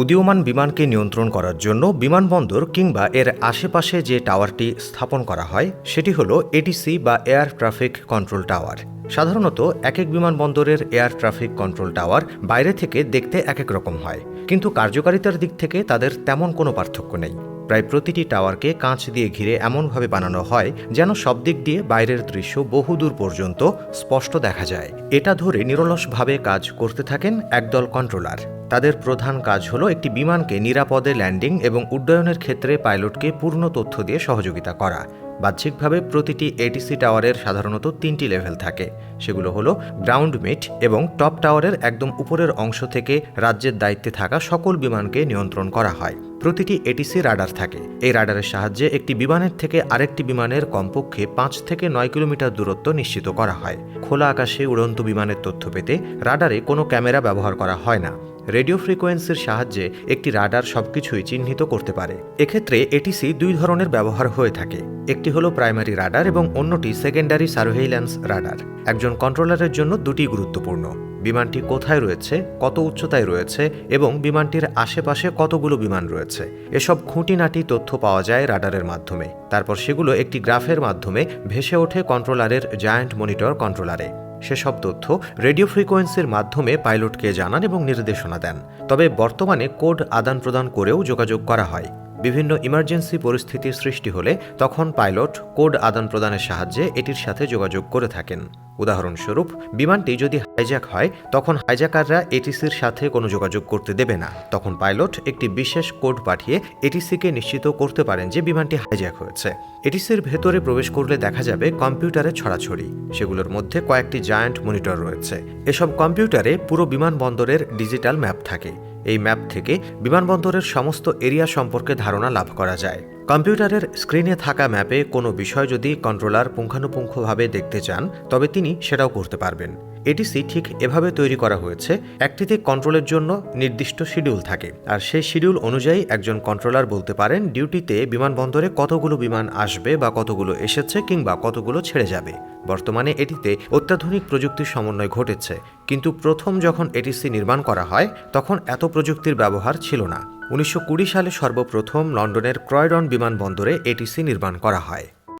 উদীয়মান বিমানকে নিয়ন্ত্রণ করার জন্য বিমানবন্দর কিংবা এর আশেপাশে যে টাওয়ারটি স্থাপন করা হয়, সেটি হল এটিসি বা এয়ার ট্রাফিক কন্ট্রোল টাওয়ার সাধারণত এক এক বিমানবন্দরের এয়ার ট্রাফিক কন্ট্রোল টাওয়ার বাইরে থেকে দেখতে এক এক রকম হয়, কিন্তু কার্যকারিতার দিক থেকে তাদের তেমন কোনো পার্থক্য নেই। প্রায় প্রতিটি টাওয়ারকে কাঁচ দিয়ে ঘিরে এমনভাবে বানানো হয়, যেন সব দিক দিয়ে বাইরের দৃশ্য বহুদূর পর্যন্ত স্পষ্ট দেখা যায়। এটা ধরে নিরলসভাবে কাজ করতে থাকেন একদল কন্ট্রোলার তাদের প্রধান কাজ হল একটি বিমানকে নিরাপদে ল্যান্ডিং এবং উড্ডয়নের ক্ষেত্রে পাইলটকে পূর্ণ তথ্য দিয়ে সহযোগিতা করা। বাহ্যিকভাবে প্রতিটি এটিসি টাওয়ারের সাধারণত তিনটি লেভেল থাকে। সেগুলো হলো গ্রাউন্ড মিট এবং টপ টাওয়ারের একদম উপরের অংশ থেকে রাজ্যের দায়িত্বে থাকা সকল বিমানকে নিয়ন্ত্রণ করা হয়। প্রতিটি এটিসি রাডার থাকে। এই রাডারের সাহায্যে একটি বিমানের থেকে আরেকটি বিমানের কমপক্ষে পাঁচ থেকে নয় কিলোমিটার দূরত্ব নিশ্চিত করা হয়। খোলা আকাশে উড়ন্ত বিমানের তথ্য পেতে রাডারে কোনো ক্যামেরা ব্যবহার করা হয় না। রেডিও ফ্রিকোয়েন্সির সাহায্যে একটি রাডার সবকিছুই চিহ্নিত করতে পারে। এক্ষেত্রে এটিসি দুই ধরনের ব্যবহার হয়ে থাকে। একটি হলো প্রাইমারি রাডার এবং অন্যটি সেকেন্ডারি সার্ভেইল্যান্স রাডার। একজন কন্ট্রোলারের জন্য দুটি গুরুত্বপূর্ণ। বিমানটি কোথায় রয়েছে, কত উচ্চতায় রয়েছে এবং বিমানটির আশেপাশে কতগুলো বিমান রয়েছে। এসব খুঁটিনাটি তথ্য পাওয়া যায় রাডারের মাধ্যমে। তারপর সেগুলো একটি গ্রাফের মাধ্যমে ভেসে ওঠে কন্ট্রোলারের জায়ান্ট মনিটর কন্ট্রোলারে। সেসব তথ্য রেডিও ফ্রিকোয়েন্সির মাধ্যমে পাইলটকে জানান এবং নির্দেশনা দেন। তবে বর্তমানে কোড আদান প্রদান করেও যোগাযোগ করা হয়। বিভিন্ন ইমার্জেন্সি পরিস্থিতির সৃষ্টি হলে তখন পাইলট কোড আদান প্রদানের সাহায্যে এটির সাথে যোগাযোগ করে থাকেন। উদাহরণস্বরূপ, বিমানটি যদি হাইজ্যাক হয়, তখন হাইজ্যাকাররা এটিসির সাথে কোনো যোগাযোগ করতে দেবে না। তখন পাইলট একটি বিশেষ কোড পাঠিয়ে এটিসিকে নিশ্চিত করতে পারেন যে বিমানটি হাইজ্যাক হয়েছে। এটিসির ভেতরে প্রবেশ করলে দেখা যাবে কম্পিউটারে ছড়াছড়ি। সেগুলোর মধ্যে কয়েকটি জায়ান্ট মনিটর রয়েছে। এসব কম্পিউটারে পুরো বিমানবন্দরের ডিজিটাল ম্যাপ থাকে। এই ম্যাপ থেকে বিমানবন্দরের সমস্ত এরিয়া সম্পর্কে ধারণা লাভ করা যায়। কম্পিউটারের স্ক্রিনে থাকা ম্যাপে কোনো বিষয় যদি কন্ট্রোলার পুঙ্খানুপুঙ্খভাবে দেখতে চান, তবে তিনি সেটাও করতে পারবেন। এটিসি ঠিক এভাবে তৈরি করা হয়েছে, একটিতে কন্ট্রোলের জন্য নির্দিষ্ট শিডিউল থাকে। আর সেই শিডিউল অনুযায়ী একজন কন্ট্রোলার বলতে পারেন ডিউটিতে বিমানবন্দরে কতগুলো বিমান আসবে বা কতগুলো এসেছে কিংবা কতগুলো ছেড়ে যাবে। বর্তমানে এটিতে অত্যাধুনিক প্রযুক্তির সমন্বয় ঘটেছে, কিন্তু প্রথম যখন এটিসি নির্মাণ করা হয়, তখন এত প্রযুক্তির ব্যবহার ছিল না। উনিশশো কুড়ি সালে সর্বপ্রথম লন্ডনের ক্রয়ডন বিমানবন্দরে এটিসি নির্মাণ করা হয়।